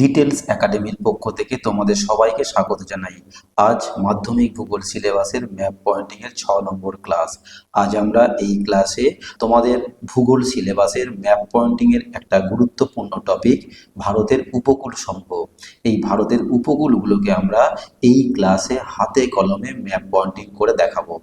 Details একাডেমির পক্ষ থেকে তোমাদের সবাইকে স্বাগত জানাই। আজ মাধ্যমিক ভূগোল সিলেবাসের ম্যাপ পয়েন্টিং এর ছ নম্বর ক্লাস। আজ আমরা এই ক্লাসে তোমাদের ভূগোল সিলেবাসের ম্যাপ পয়েন্টিং এর একটা গুরুত্বপূর্ণ টপিক, ভারতের উপকূল সমূহ এই ভারতের উপকূলগুলোকে আমরা এই ক্লাসে হাতে কলমে ম্যাপ পয়েন্টিং করে দেখাবো।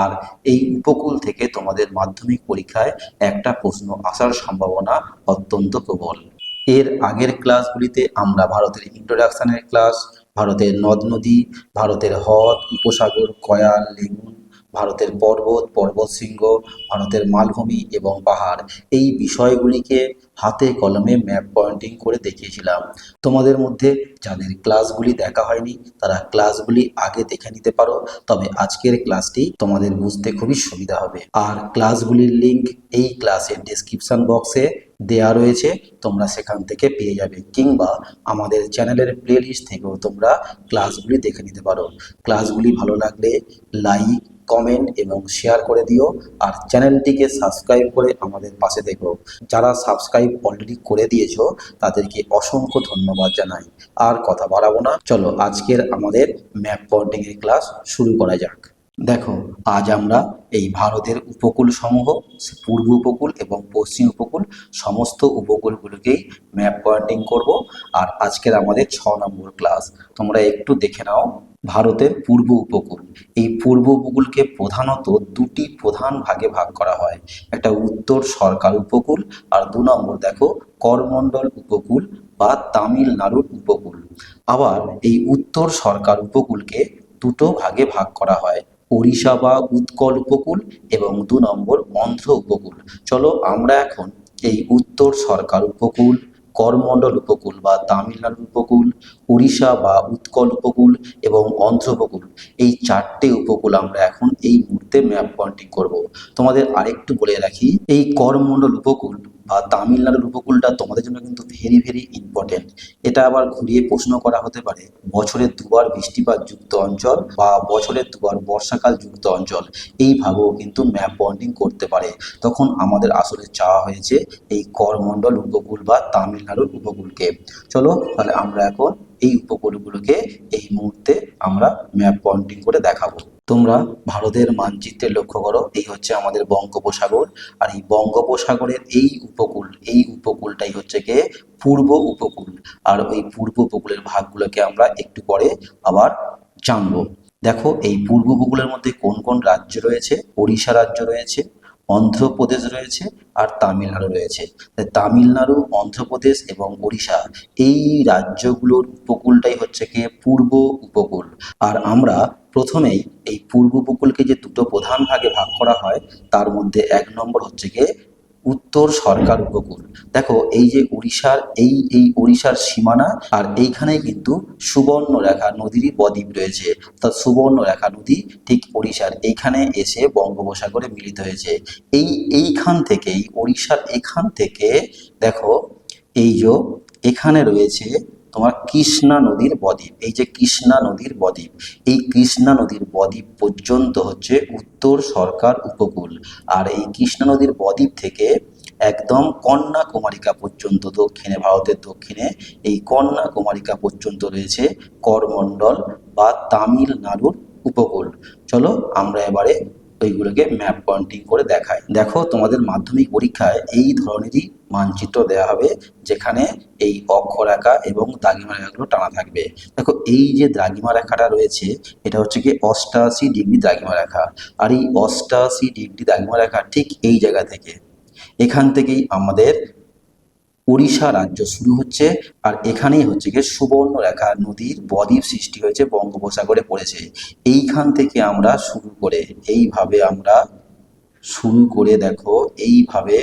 আর এই উপকূল থেকে তোমাদের মাধ্যমিক পরীক্ষায় একটা প্রশ্ন আসার সম্ভাবনা অত্যন্ত প্রবল। এর আগের ক্লাসগুলিতে আমরা ভারতের ইন্ট্রোডাকশনের ক্লাস ভারতের নদ নদী, ভারতের হ্রদ, উপসাগর, কয়াল, লেগুন ভারতের পর্বত পর্বত পর্বতশৃঙ্গ, ভারতের মালভূমি এবং পাহাড়। এই বিষয়গুলিকে হাতে কলমে ম্যাপ পয়েন্টিং করে দেখিয়েছিলাম। তোমাদের মধ্যে যাদের ক্লাসগুলি দেখা হয়নি, তারা ক্লাসগুলি আগে দেখে নিতে পারো, তবে আজকের ক্লাসটি তোমাদের বুঝতে খুবই সুবিধা হবে। আর ক্লাসগুলির লিঙ্ক এই ক্লাসের ডেসক্রিপশন বক্সে দেয়া রয়েছে, তোমরা সেখান থেকে পেয়ে যাবে, কিংবা আমাদের চ্যানেলের প্লে লিস্ট থেকেও তোমরা ক্লাসগুলি দেখে নিতে পারো। ক্লাসগুলি ভালো লাগলে লাইক কমেন্ট এবং শেয়ার করে দিও আর চ্যানেলটিকে সাবস্ক্রাইব করে আমাদের পাশে দেখো যারা সাবস্ক্রাইব অলরেডি করে দিয়েছ, তাদেরকে অসংখ্য ধন্যবাদ জানাই। আর কথা বাড়াবো না। চলো আজকের আমাদের ম্যাপ বন্ডিংয়ের ক্লাস শুরু করা যাক। দেখো, আজ আমরা এই ভারতের উপকূল সমূহ পূর্ব উপকূল এবং পশ্চিম উপকূল সমস্ত উপকূলগুলোকেই ম্যাপ পয়েন্টিং করব। আর আজকের আমাদের ছ নম্বর ক্লাস তোমরা একটু দেখে নাও ভারতের পূর্ব উপকূল। এই পূর্ব উপকূলকে প্রধানত দুটি প্রধান ভাগে ভাগ করা হয়, একটা উত্তর সরকার উপকূল আর দু নম্বর দেখো, করমণ্ডল উপকূল বা তামিলনাড়ুর উপকূল। আবার এই উত্তর সরকার উপকূলকে দুটো ভাগে ভাগ করা হয় ওড়িশা বা উৎকল উপকূল এবং দু নম্বর অন্ধ্র উপকূল। চলো আমরা এখন এই উত্তর সরকার উপকূল, করমণ্ডল উপকূল বা তামিলনাড়ু উপকূল, উড়িষ্যা বা উৎকল উপকূল এবং অন্ধ্র উপকূল। এই চারটে উপকূল আমরা এখন এই মুহূর্তে ম্যাপ পয়েন্টিং করব। তোমাদের আরেকটু বলে রাখি, এই করমণ্ডল উপকূল বা তামিলনাড়ুর উপকূলটা তোমাদের জন্য কিন্তু ভেরি ভেরি ইম্পর্টেন্ট এটা আবার ঘুরিয়ে প্রশ্ন করা হতে পারে, বছরে দুবার বৃষ্টিপাত যুক্ত অঞ্চল বা বছরে দুবার বর্ষাকাল যুক্ত অঞ্চল এইভাবেও কিন্তু ম্যাপ বন্ডিং করতে পারে। তখন আমাদের আসলে চাওয়া হয়েছে এই করমণ্ডল উপকূল বা তামিলনাড়ুর উপকূলকে। চলো তাহলে আমরা এখন এই উপকূলগুলোকে এই মুহূর্তে আমরা ম্যাপ পয়েন্টিং করে দেখাবো। তোমরা ভারতের মানচিত্রে লক্ষ্য করো, এই হচ্ছে আমাদের বঙ্গোপসাগর। আর এই বঙ্গোপসাগরের এই উপকূল, এই উপকূলটাই হচ্ছে গিয়ে পূর্ব উপকূল। আর ওই পূর্ব উপকূলের ভাগগুলোকে আমরা একটু পরে আবার জানব। দেখো, এই পূর্ব উপকূলের মধ্যে কোন কোন রাজ্য রয়েছে? ওড়িশা রাজ্য রয়েছে অন্ধ্রপ্রদেশ রয়েছে আর তামিলনাড়ু রয়েছে। তামিলনাড়ু, অন্ধ্রপ্রদেশ এবং ওড়িশা এই রাজ্যগুলোর উপকূলটাই হচ্ছে কি পূর্ব উপকূল। আর আমরা প্রথমেই এই পূর্ব উপকূলকে যে দুটো প্রধান ভাগে ভাগ করা হয়, তার মধ্যে এক নম্বর হচ্ছে গিয়ে উত্তর সরকার উপকূল। দেখো, এই যে উড়িষ্যার, এই এই উড়িষ্যার সীমানা, আর এইখানে কিন্তু সুবর্ণরেখা নদীরই বদ্বীপ রয়েছে। অর্থাৎ সুবর্ণরেখা নদী ঠিক উড়িষ্যার এইখানে এসে বঙ্গোপসাগরে মিলিত হয়েছে। এই, এইখান থেকেই, উড়িষ্যার এখান থেকে, দেখো, এই যে এখানে রয়েছে তোমার কৃষ্ণা নদীর বদ্বীপ, এই যে কৃষ্ণা নদীর বদ্বীপ, এই কৃষ্ণা নদীর বদ্বীপ পর্যন্ত হচ্ছে উত্তর সরকার উপকূল। আর এই কৃষ্ণা নদীর বদ্বীপ থেকে একদম কন্যাকুমারিকা পর্যন্ত, দক্ষিণে ভারতের দক্ষিণে এই কন্যাকুমারিকা পর্যন্ত রয়েছে করমণ্ডল বা তামিলনাড়ুর উপকূল। চলো আমরা এবারে ওইগুলোকে ম্যাপ পয়েন্টিং করে দেখাই। দেখো তোমাদের মাধ্যমিক পরীক্ষায় এই ধরনেরই মানচিত্র দেওয়া হবে, যেখানে এই অক্ষরেখা এবং দ্রাঘিমা রেখাগুলো টানা থাকবে। দেখো, এই যে দ্রাঘিমা রেখাটা রয়েছে, এটা হচ্ছে কি অষ্টাশি ডিগ্রি দ্রাঘিমা রেখা। আর এই অষ্টাশি ডিগ্রি দ্রাঘিমা রেখা ঠিক এই জায়গা থেকে। এখান থেকেই আমাদের উড়িষ্যা রাজ্য শুরু হচ্ছে, আর এখানেই হচ্ছে গিয়ে সুবর্ণ রেখা, নদীর বদ্বীপ সৃষ্টি হয়েছে, বঙ্গোপসাগরে পড়েছে। এইখান থেকে আমরা শুরু করে, এইভাবে আমরা শুরু করে দেখো, এইভাবে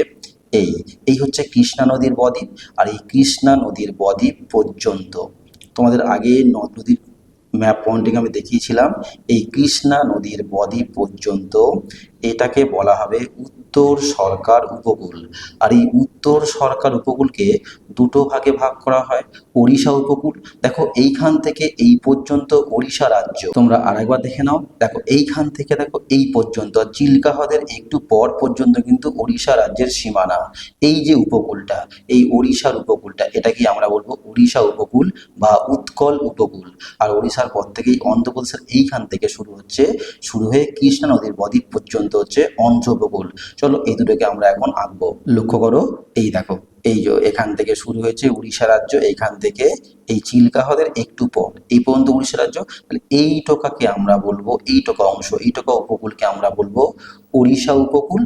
এই এই হচ্ছে কৃষ্ণা নদীর বদ্বীপ, আর এই কৃষ্ণা নদীর বদ্বীপ পর্যন্ত। তোমাদের আগে নদ নদীর ম্যাপ পয়েন্টিং আমি দেখিয়েছিলাম। এই কৃষ্ণা নদীর বদ্বীপ পর্যন্ত এটাকে বলা হবে উত্তর সরকার উপকূল। আর এই উত্তর সরকার উপকূলকে দুটো ভাগে ভাগ করা হয়, ওড়িশা উপকূল। দেখো, এইখান থেকে এই পর্যন্ত ওড়িশা রাজ্য। তোমরা আরেকবার দেখে নাও। দেখো, এইখান থেকে দেখো, এই পর্যন্ত। চিল্কা হ্রদের একটু পর পর্যন্ত কিন্তু ওড়িশা রাজ্যের সীমানা। এই যে উপকূলটা, এই ওড়িশার উপকূলটা এটাকে আমরা বলব ওড়িশা উপকূল বা উৎকল উপকূল? আর ওড়িশার পর থেকেই অন্ধ্রপ্রদেশের এইখান থেকে শুরু হচ্ছে, শুরু হয়ে কৃষ্ণা নদীর বদ্বীপ পর্যন্ত। হচ্ছে অন্ধ্র উপকূল চলো এই দুটোকে আমরা এখন আঁকবো। লক্ষ্য করো এই দেখো। এই যে এখান থেকে শুরু হয়েছে উড়িষ্যা রাজ্য, এইখান থেকে এই চিল্কা হ্রদের একটু পর এই পর্যন্ত উড়িষ্যা রাজ্য, তাহলে এই টোকাকে আমরা বলব, এই টোকা অংশ, এই টোকা উপকূলকে আমরা বলব উড়িষ্যা উপকূল।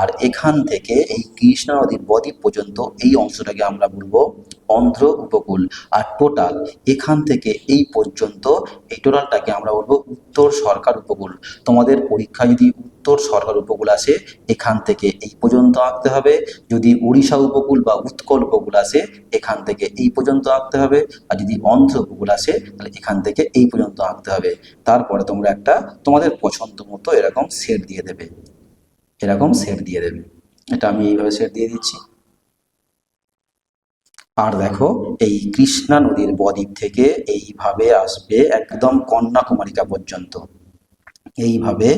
আর এখান থেকে এই কৃষ্ণা নদীর বদ্বীপ পর্যন্ত এই অংশটাকে আমরা বলব অন্ধ্র উপকূল। আর টোটাল এখান থেকে এই পর্যন্ত এই টোটালটাকে আমরা বলব উত্তর সরকার উপকূল। তোমাদের পরীক্ষা যদি উত্তর সরকার উপকূল আসে, এখান থেকে এই পর্যন্ত আঁকতে হবে। যদি উড়িষ্যা উপকূল বা উৎকল উপকূল আসে এখান থেকে এই পর্যন্ত আঁকতে হবে। আর যদি অন্ধ্র উপকূল আসে, তাহলে এখান থেকে এই পর্যন্ত আঁকতে হবে। তারপরে তোমরা একটা তোমাদের পছন্দ মতো এরকম সেট দিয়ে দেবে। এরকম সেট দিয়ে দেবে। এটা আমি এইভাবে সেট দিয়ে দিচ্ছি। আর দেখো, এই কৃষ্ণা নদীর বদ্বীপ থেকে এইভাবে আসবে একদম কন্যাকুমারিকা পর্যন্ত। এইভাবে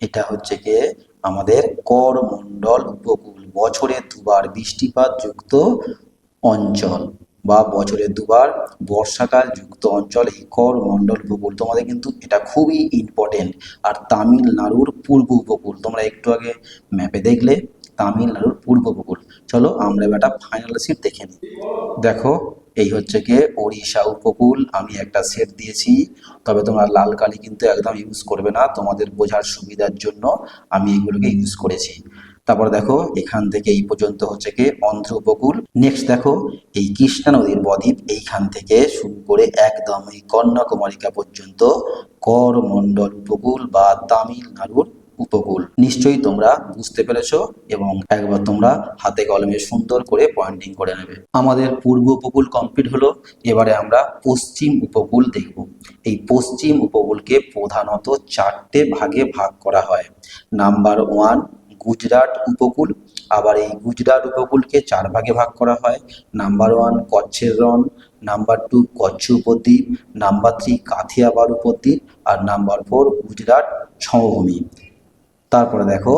এটা হচ্ছে গিয়ে আমাদের করমণ্ডল উপকূল। বছরে দুবার বৃষ্টিপাত যুক্ত অঞ্চল বা বছরে দুবার বর্ষাকাল যুক্ত অঞ্চল, এই করমণ্ডল উপকূল। তোমাদের কিন্তু এটা খুবই ইম্পর্টেন্ট আর তামিলনাড়ুর পূর্ব উপকূল। তোমরা একটু আগে ম্যাপে দেখলে তামিলনাড়ুর পূর্ব উপকূল। চলো আমরা এবার ফাইনাল সিট দেখে নিই। দেখো, এই হচ্ছে গিয়ে ওড়িশা উপকূল। আমি একটা সেট দিয়েছি, তবে তোমরা লাল কালি কিন্তু একদম ইউজ করবে না। তোমাদের বোঝার সুবিধার জন্য আমি এগুলোকে ইউজ করেছি। তারপর দেখো, এখান থেকে এই পর্যন্ত হচ্ছে কি অন্ধ্র উপকূল নেক্সট দেখো, এই কৃষ্ণা নদীর বদ্বীপ, এইখান থেকে শুরু করে একদম এই কন্যাকুমারিকা পর্যন্ত করমণ্ডল উপকূল বা তামিলনাড়ুর উপকূল। নিশ্চয়ই তোমরা বুঝতে পেরেছ এবং একবার তোমরা হাতে কলমে সুন্দর করে পয়েন্টিং করে নেবে। আমাদের পূর্ব উপকূল কমপ্লিট হলো, এবারে আমরা পশ্চিম উপকূল দেখব। এই পশ্চিম উপকূলকে প্রধানত চারটে ভাগে ভাগ করা হয়। নাম্বার ওয়ান গুজরাট উপকূল, আবার এই গুজরাট উপকূলকে চার ভাগে ভাগ করা হয়। নাম্বার ওয়ান কচ্ছের রন নাম্বার টু কচ্ছ উপদ্বীপ নাম্বার থ্রি কাথিয়াবার উপদ্বীপ, আর নাম্বার ফোর গুজরাট সমভূমি। তারপরে দেখো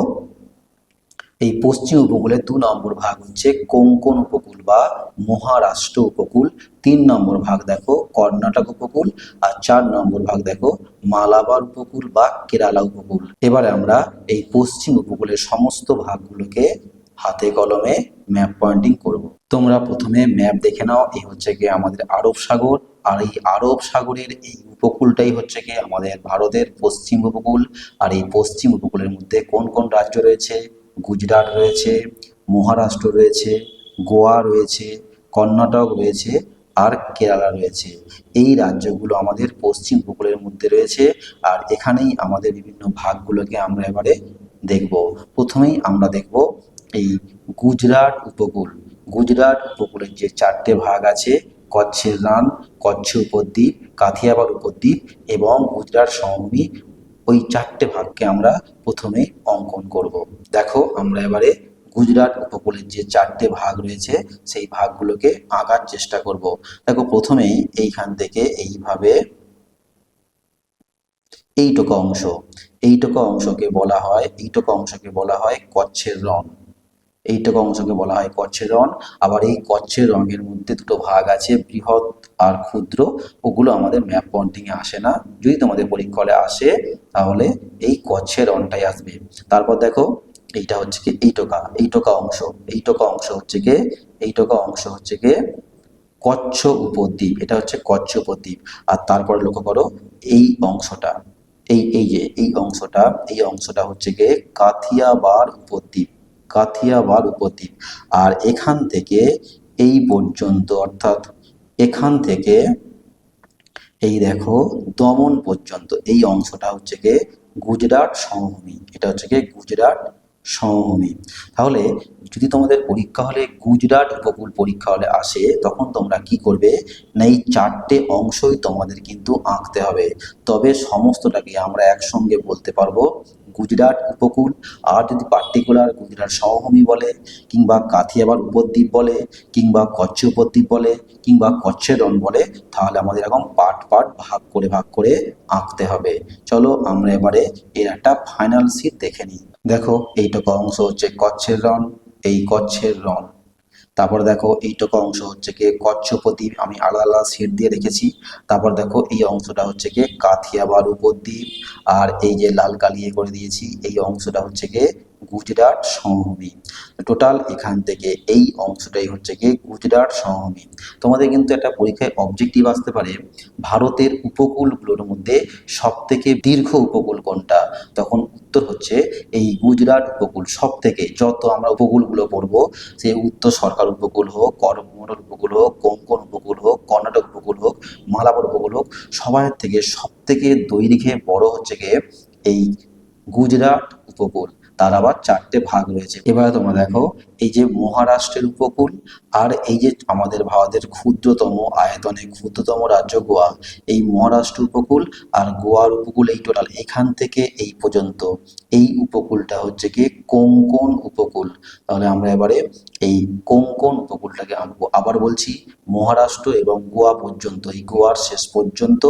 এই পশ্চিম উপকূলের দু নম্বর ভাগ হচ্ছে কোঙ্কন উপকূল বা মহারাষ্ট্র উপকূল। তিন নম্বর ভাগ দেখো কর্ণাটক উপকূল আর চার নম্বর ভাগ দেখো মালাবার উপকূল বা কেরালা উপকূল। এবারে আমরা এই পশ্চিম উপকূলের সমস্ত ভাগগুলোকে হাতে কলমে ম্যাপ পয়েন্টিং করব। তোমরা প্রথমে ম্যাপ দেখে নাও, এই হচ্ছে গিয়ে আমাদের আরব সাগর। আর এই আরব সাগরের এই উপকূলটাই হচ্ছে গিয়ে আমাদের ভারতের পশ্চিম উপকূল। আর এই পশ্চিম উপকূলের মধ্যে কোন কোন রাজ্য রয়েছে? গুজরাট রয়েছে, মহারাষ্ট্র রয়েছে, গোয়া রয়েছে, কর্ণাটক রয়েছে আর কেরালা রয়েছে। এই রাজ্যগুলো আমাদের পশ্চিম উপকূলের মধ্যে রয়েছে আর এখানেই আমাদের বিভিন্ন ভাগগুলোকে আমরা এবারে দেখব। প্রথমেই আমরা দেখব এই গুজরাট উপকূল। গুজরাট উপকূলের যে চারটে ভাগ আছে, কচ্ছের রান কচ্ছ উপদ্বীপ কাথিয়াবার উপদ্বীপ এবং গুজরাট সমভূমি ওই চারটে ভাগকে আমরা প্রথমে অঙ্কন করব। দেখো, আমরা এবারে গুজরাট উপকূলের যে চারটে ভাগ রয়েছে, সেই ভাগগুলোকে আঁকার চেষ্টা করব। দেখো, প্রথমেই এইখান থেকে এইভাবে এইটুকু অংশ। এইটুকু অংশকে বলা হয়, এইটুকু অংশকে বলা হয় কচ্ছের রং। এইটুকু অংশকে বলা হয় কচ্ছের রং। আবার এই কচ্ছের রঙের মধ্যে দুটো ভাগ আছে, বৃহৎ আর ক্ষুদ্র। ওগুলো আমাদের ম্যাপ পয়েন্টিং এ আসে না। যদি তোমাদের পরীক্ষা হলে আসে, তাহলে এই কচ্ছের রনটাই আসবে। তারপর দেখো, এইটা হচ্ছে কি এই টোকা এই টোকা অংশ। এই টোকা অংশ হচ্ছে কি এই টোকা অংশ হচ্ছে কি কচ্ছ উপদ্বীপ। এটা হচ্ছে কচ্ছ উপদ্বীপ। আর তারপরে লক্ষ্য করো, এই অংশটা, এই এই যে, এই অংশটা এই অংশটা হচ্ছে গিয়ে কাথিয়াবার উপদ্বীপ। কাথিয়াবার উপদ্বীপ আর এখান থেকে এই পর্যন্ত, অর্থাৎ এখান থেকে এই দেখো, দমন পর্যন্ত, এই অংশটা হচ্ছে গিয়ে গুজরাট সমভূমি। এটা হচ্ছে গিয়ে গুজরাট সমভূমি। তাহলে যদি তোমাদের পরীক্ষা হলে, গুজরাট উপকূল পরীক্ষা হলে আসে, তখন তোমরা কি করবে? না, এই চারটে অংশই তোমাদের কিন্তু আঁকতে হবে। তবে সমস্তটাকে আমরা একসঙ্গে বলতে পারব। গুজরাট উপকূল, আর যদি পার্টিকুলার গুজরাট সহভূমি বলে, কিংবা কাথিয়াবার উপদ্বীপ বলে, কিংবা কচ্ছ উপদ্বীপ বলে, কিংবা কচ্ছের রন বলে, তাহলে আমাদের এরকম পার্ট পার্ট ভাগ করে ভাগ করে আঁকতে হবে। চলো আমরা এবারে এর একটা ফাইনাল সিট দেখে নিই। দেখো, এইটুকু অংশ হচ্ছে কচ্ছের রন এই কচ্ছের রণ তারপর দেখো এইটুকু অংশ হচ্ছে কি কচ্ছপদ্বীপ, আমি আলাদা আলাদা সেট দিয়ে রেখেছি। তারপর দেখো এই অংশটা হচ্ছে গিয়ে কাথিয়াবার উপদ্বীপ আর এই যে লাল কালিয়ে করে দিয়েছি, এই অংশটা হচ্ছে কি গুজরাট সমভূমি। টোটাল এখান থেকে এই অংশটাই হচ্ছে গিয়ে গুজরাট সমভূমি তোমাদের কিন্তু একটা পরীক্ষায় অবজেক্টিভ আসতে পারে, ভারতের উপকূলগুলোর মধ্যে সব থেকে দীর্ঘ উপকূল কোনটা? তখন উত্তর হচ্ছে এই গুজরাট উপকূল। সব থেকে যত আমরা উপকূলগুলো পড়ব, সে উত্তর সরকার উপকূল হোক করমণ্ডল উপকূল হোক, কোঙ্কন উপকূল হোক, কর্ণাটক উপকূল হোক, মালাবার উপকূল হোক, সবার থেকে সব থেকে দৈর্ঘ্যে বড় হচ্ছে গিয়ে এই গুজরাট উপকূল। তার আবার চারটে ভাগ রয়েছে। এবারে তোমরা দেখো, এই যে মহারাষ্ট্রের উপকূল আর এই যে আমাদের ভারতের ক্ষুদ্রতম আয়তনে ক্ষুদ্রতম রাজ্য গোয়া, এই মহারাষ্ট্র উপকূল আর গোয়ার উপকূল এই টোটাল এখান থেকে এই পর্যন্ত। এই উপকূলটা হচ্ছে কি কোঙ্কণ উপকূল। তাহলে আমরা এবারে এই কোঙ্কণ উপকূলটাকে আনব। আবার বলছি মহারাষ্ট্র এবং গোয়া পর্যন্ত, এই গোয়ার শেষ পর্যন্ত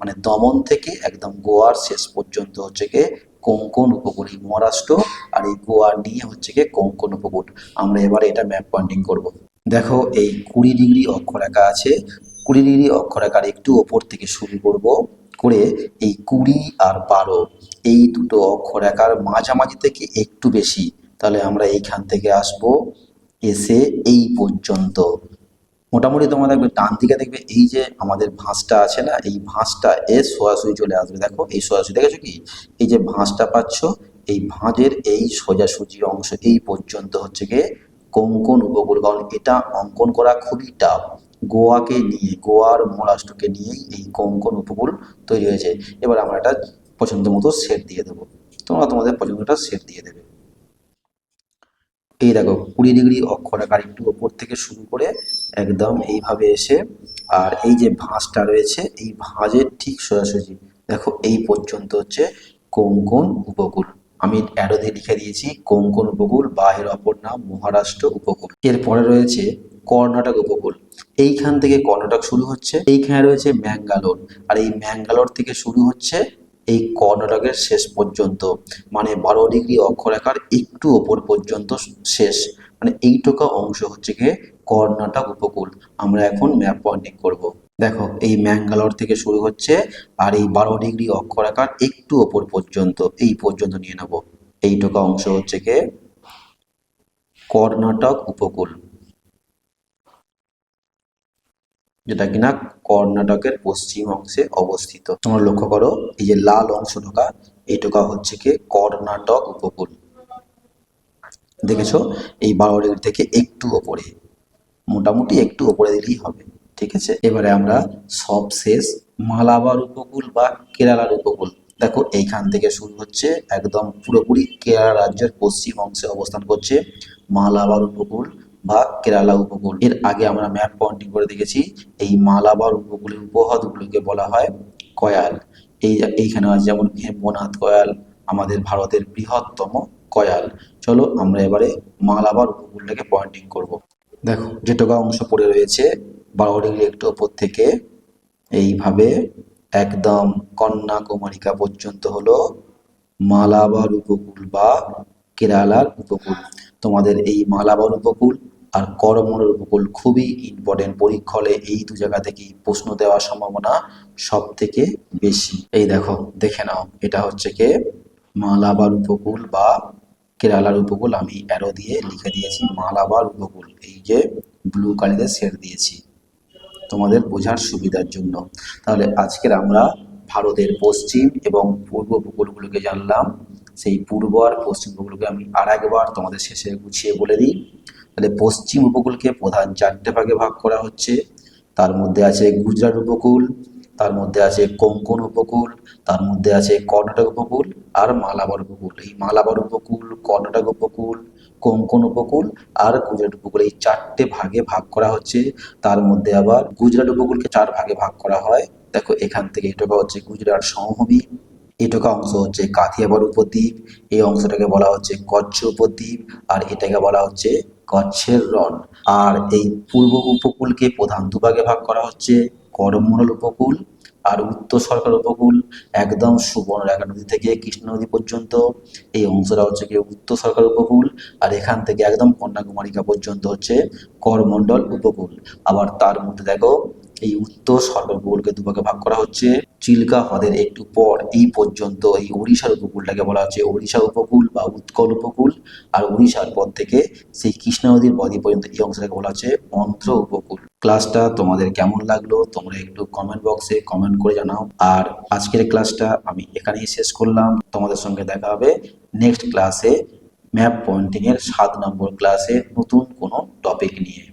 মানে দমন থেকে একদম গোয়ার শেষ পর্যন্ত হচ্ছে গিয়ে কোঙ্কণ উপকূল, এই মহারাষ্ট্র আর এই গোয়া নিয়ে হচ্ছে গিয়ে কোঙ্কন উপকূল। আমরা এবারে এটা ম্যাপ পয়েন্টিং করব। দেখো, এই কুড়ি ডিগ্রি অক্ষরেখা আছে। কুড়ি ডিগ্রি অক্ষরেখার একটু ওপর থেকে শুরু করব করে এই কুড়ি আর বারো, এই দুটো অক্ষরেখার মাঝামাঝি থেকে একটু বেশি। তাহলে আমরা এইখান থেকে আসব। এসে এই পর্যন্ত। মোটামুটি তোমরা দেখবে, ডান দিকে দেখবে এই যে আমাদের ভাঁজটা আছে না, এই ভাঁজটা এ সোজাসুজি চলে আসবে। দেখো, এই সোজাসুজি দেখেছ কি? এই যে ভাঁজটা পাচ্ছ, এই ভাঁজের এই সোজাসুজি অংশ এই পর্যন্ত হচ্ছে গিয়ে কোঙ্কন উপকূল। কারণ এটা অঙ্কন করা খুবই টাফ। গোয়াকে নিয়ে, গোয়ার মহারাষ্ট্রকে নিয়েই এই কোঙ্কণ উপকূল তৈরি হয়েছে। এবার আমরা একটা পছন্দ মতো সেট দিয়ে দেবো। তোমরা তোমাদের পছন্দটা সেট দিয়ে দেবে। এই দেখো, কুড়ি ডিগ্রি অক্ষরেখার একটু ওপর থেকে শুরু করে একদম এইভাবে এসে, আর এই যে ভাঁজটা রয়েছে, এই ভাঁজের ঠিক সোজাসুজি, দেখো এই পর্যন্ত হচ্ছে কোঙ্কন উপকূল। আমি অ্যারো দিয়ে লিখে দিয়েছি কোঙ্কন উপকূল বা এর অপর নাম, মহারাষ্ট্র উপকূল। এরপরে রয়েছে কর্ণাটক উপকূল। এইখান থেকে কর্ণাটক শুরু হচ্ছে, এইখানে রয়েছে ম্যাঙ্গালোর। আর এই ম্যাঙ্গালোর থেকে শুরু হচ্ছে এই কর্ণাটকের শেষ পর্যন্ত মানে বারো ডিগ্রি অক্ষরেখার একটু ওপর পর্যন্ত শেষ। মানে এইটুকু অংশ হচ্ছে গিয়ে কর্ণাটক উপকূল। আমরা এখন ম্যাপ পয়েন্টিং করব। দেখো, এই ম্যাঙ্গালোর থেকে শুরু হচ্ছে আর এই বারো ডিগ্রি অক্ষরেখার একটু ওপর পর্যন্ত, এই পর্যন্ত নিয়ে নেব। এইটুকু অংশ হচ্ছে গিয়ে কর্ণাটক উপকূল। যেটা কিনা কর্ণাটকের পশ্চিম অংশে অবস্থিত। তোমরা লক্ষ্য করো, এই যে লাল অংশ ঢোকা এইটুকা হচ্ছে কি কর্ণাটক উপকূল। দেখেছ? এই বারো ডিগ্রি থেকে একটু ওপরে, মোটামুটি একটু ওপরে দিলেই হবে, ঠিক আছে? এবারে আমরা সব শেষ মালাবার উপকূল বা কেরালার উপকূল। দেখো, এইখান থেকে শুরু হচ্ছে একদম পুরোপুরি কেরালা রাজ্যের পশ্চিম অংশে অবস্থান করছে মালাবার উপকূল। বা কেরালা উপকূল। এর আগে আমরা ম্যাপ পয়েন্টিং করে দেখেছি, এই মালাবার উপকূলের উপহ্রদগুলোকে বলা হয় কয়াল। এই, এইখানে আছে যেমন হেমনাথ কয়াল, আমাদের ভারতের বৃহত্তম কয়াল। চলো আমরা এবারে মালাবার উপকূলটাকে পয়েন্টিং করব। দেখো, যেটুকু অংশ পড়ে রয়েছে, বারো ডিগ্রি একটু ওপর থেকে, এইভাবে একদম কন্যাকুমারিকা পর্যন্ত হলো মালাবার উপকূল বা কেরালার উপকূল। তোমাদের এই মালাবার উপকূল আর করমণের উপকূল খুবই ইম্পর্টেন্ট পরীক্ষলে এই দু জায়গা থেকেই প্রশ্ন দেওয়ার সম্ভাবনা সব থেকে বেশি। এই দেখো, দেখে নাও, এটা হচ্ছে কে? মালাবার উপকূল বা কেরালার উপকূল, আমি অ্যারো দিয়ে লিখে দিয়েছি, মালাবার উপকূল, এই যে ব্লু কালিতে শেড দিয়েছি। তোমাদের বোঝার সুবিধার জন্য। তাহলে আজকের আমরা ভারতের পশ্চিম এবং পূর্ব উপকূলগুলোকে জানলাম। সেই পূর্ব আর পশ্চিম উপকূলকে আমি আর একবার তোমাদের শেষে গুছিয়ে বলে দিই। তাহলে পশ্চিম উপকূলকে প্রধান চারটে ভাগে ভাগ করা হচ্ছে। তার মধ্যে আছে গুজরাট উপকূল, তার মধ্যে আছে কোঙ্কন উপকূল, তার মধ্যে আছে কর্ণাটক উপকূল আর মালাবার উপকূল। এই মালাবার উপকূল, কর্ণাটক উপকূল, কোঙ্কন উপকূল আর গুজরাট উপকূল এই চারটে ভাগে ভাগ করা হচ্ছে। তার মধ্যে আবার গুজরাট উপকূলকে চার ভাগে ভাগ করা হয়। দেখো এখান থেকে এটা হচ্ছে গুজরাট সমভূমি। এটুকু অংশ হচ্ছে কাথিয়াবার উপদ্বীপ এই অংশটাকে বলা হচ্ছে কচ্ছ উপদ্বীপ আর এটাকে বলা হচ্ছে কচ্ছের রণ। আর এই পূর্ব উপকূলকে প্রধান দুভাগে ভাগ করা হচ্ছে করমণ্ডল উপকূল আর উত্তর সরকার উপকূল, একদম সুবর্ণরেখা নদী থেকে কৃষ্ণ নদী পর্যন্ত। এই অংশটা হচ্ছে কি উত্তর সরকার উপকূল, আর এখান থেকে একদম কন্যাকুমারিকা পর্যন্ত হচ্ছে করমণ্ডল উপকূল। আবার তার মধ্যে দেখো এই উত্তর উপকূলকে দুভাগে ভাগ করা হচ্ছে। চিল্কা হ্রদের একটু পর এই পর্যন্ত এই উড়িষ্যার উপকূলটাকে বলা হচ্ছে উড়িষ্যা উপকূল বা উৎকল উপকূল। আর উড়িষ্যার পর থেকে সেই কৃষ্ণা নদীর বদ্বীপ পর্যন্ত এই অংশটাকে বলা হচ্ছে অন্ধ্র উপকূল। ক্লাসটা তোমাদের কেমন লাগল তোমরা একটু কমেন্ট বক্সে কমেন্ট করে জানাও। আর আজকের ক্লাসটা আমি এখানেই শেষ করলাম। তোমাদের সঙ্গে দেখা হবে নেক্সট ক্লাসে ম্যাপ পয়েন্টিং এর সাত নম্বর ক্লাসে নতুন কোনো টপিক নিয়ে।